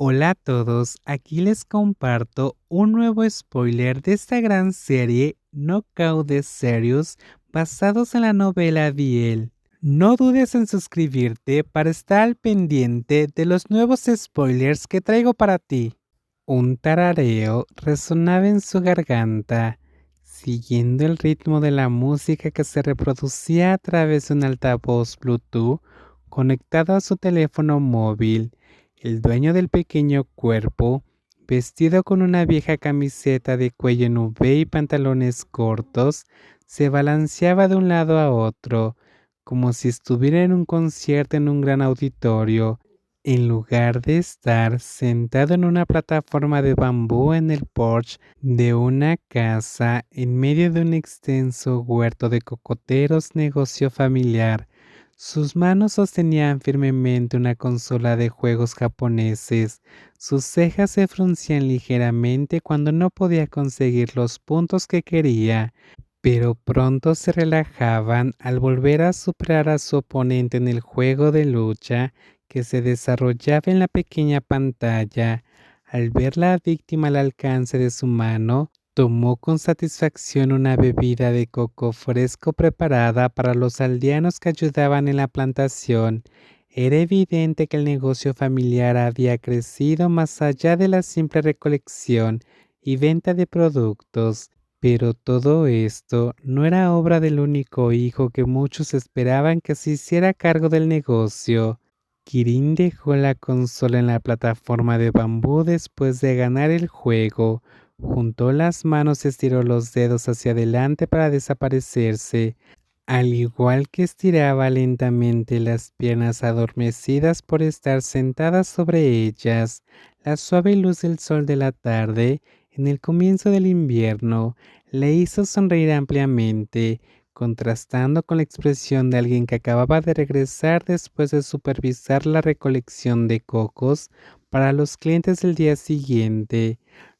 Hola a todos, aquí les comparto un nuevo spoiler de esta gran serie Knockout de Serious basados en la novela Biel. No dudes en suscribirte para estar al pendiente de los nuevos spoilers que traigo para ti. Un tarareo resonaba en su garganta, siguiendo el ritmo de la música que se reproducía a través de un altavoz Bluetooth conectado a su teléfono móvil. El dueño del pequeño cuerpo, vestido con una vieja camiseta de cuello en V y pantalones cortos, se balanceaba de un lado a otro, como si estuviera en un concierto en un gran auditorio, en lugar de estar sentado en una plataforma de bambú en el porche de una casa en medio de un extenso huerto de cocoteros negocio familiar sus manos sostenían firmemente una consola de juegos japoneses. Sus cejas se fruncían ligeramente cuando no podía conseguir los puntos que quería, pero pronto se relajaban al volver a superar a su oponente en el juego de lucha que se desarrollaba en la pequeña pantalla. Al ver la víctima al alcance de su mano, Tomó con satisfacción una bebida de coco fresco preparada para los aldeanos que ayudaban en la plantación. Era evidente que el negocio familiar había crecido más allá de la simple recolección y venta de productos. Pero todo esto no era obra del único hijo que muchos esperaban que se hiciera cargo del negocio. Kirin dejó la consola en la plataforma de bambú después de ganar el juego. Juntó las manos y estiró los dedos hacia adelante para desaparecerse, al igual que estiraba lentamente las piernas adormecidas por estar sentadas sobre ellas. La suave luz del sol de la tarde, en el comienzo del invierno, le hizo sonreír ampliamente, contrastando con la expresión de alguien que acababa de regresar después de supervisar la recolección de cocos para los clientes del día siguiente.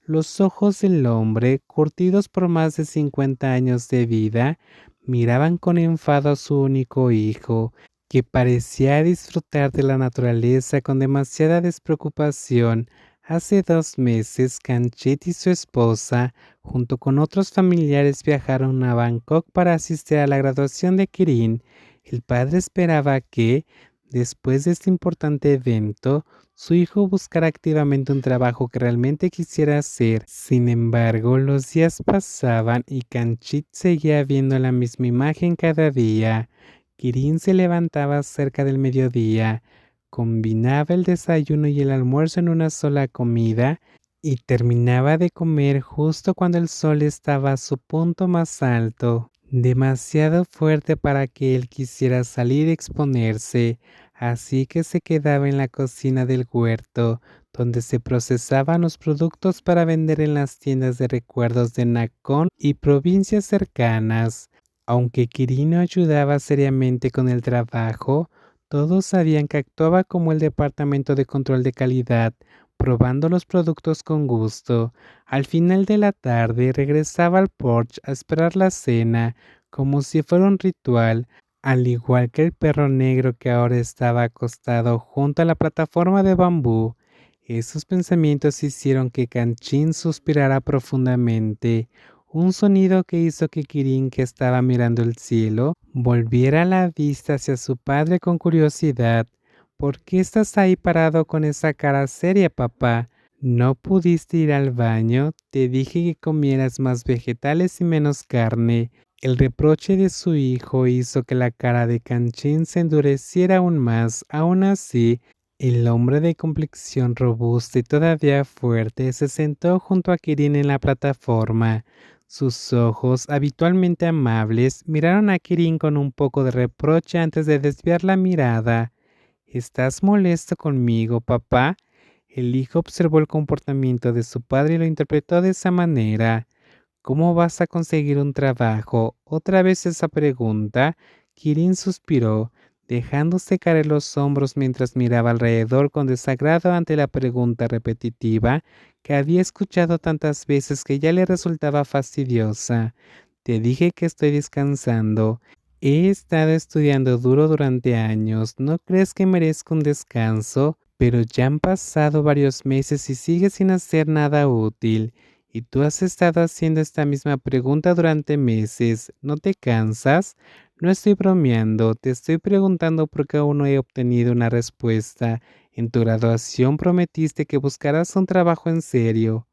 Los ojos del hombre, curtidos por más de 50 años de vida, miraban con enfado a su único hijo, que parecía disfrutar de la naturaleza con demasiada despreocupación. Hace dos meses, Canchit y su esposa, junto con otros familiares, viajaron a Bangkok para asistir a la graduación de Kirin. El padre esperaba que, después de este importante evento, su hijo buscara activamente un trabajo que realmente quisiera hacer. Sin embargo, los días pasaban y Canchit seguía viendo la misma imagen cada día. Kirin se levantaba cerca del mediodía, combinaba el desayuno y el almuerzo en una sola comida y terminaba de comer justo cuando el sol estaba a su punto más alto, demasiado fuerte para que él quisiera salir a exponerse así que se quedaba en la cocina del huerto, donde se procesaban los productos para vender en las tiendas de recuerdos de Nakhon y provincias cercanas. Aunque Quirino ayudaba seriamente con el trabajo, todos sabían que actuaba como el departamento de control de calidad, probando los productos con gusto. Al final de la tarde regresaba al porche a esperar la cena, como si fuera un ritual, al igual que el perro negro que ahora estaba acostado junto a la plataforma de bambú. Esos pensamientos hicieron que Canchin suspirara profundamente, un sonido que hizo que Kirin, que estaba mirando el cielo, volviera la vista hacia su padre con curiosidad. ¿Por qué estás ahí parado con esa cara seria, papá? ¿No pudiste ir al baño? Te dije que comieras más vegetales y menos carne. El reproche de su hijo hizo que la cara de Canchín se endureciera aún más. Aún así, el hombre de complexión robusta y todavía fuerte se sentó junto a Kirin en la plataforma. Sus ojos, habitualmente amables, miraron a Kirin con un poco de reproche antes de desviar la mirada. ¿Estás molesto conmigo, papá? El hijo observó el comportamiento de su padre y lo interpretó de esa manera. ¿Cómo vas a conseguir un trabajo? Otra vez esa pregunta. Kirin suspiró, dejándose caer los hombros mientras miraba alrededor con desagrado ante la pregunta repetitiva que había escuchado tantas veces que ya le resultaba fastidiosa. Te dije que estoy descansando. He estado estudiando duro durante años. ¿No crees que merezco un descanso? Pero ya han pasado varios meses y sigues sin hacer nada útil. Y tú has estado haciendo esta misma pregunta durante meses. ¿No te cansas? No estoy bromeando, te estoy preguntando porque aún no he obtenido una respuesta. En tu graduación prometiste que buscarás un trabajo en serio.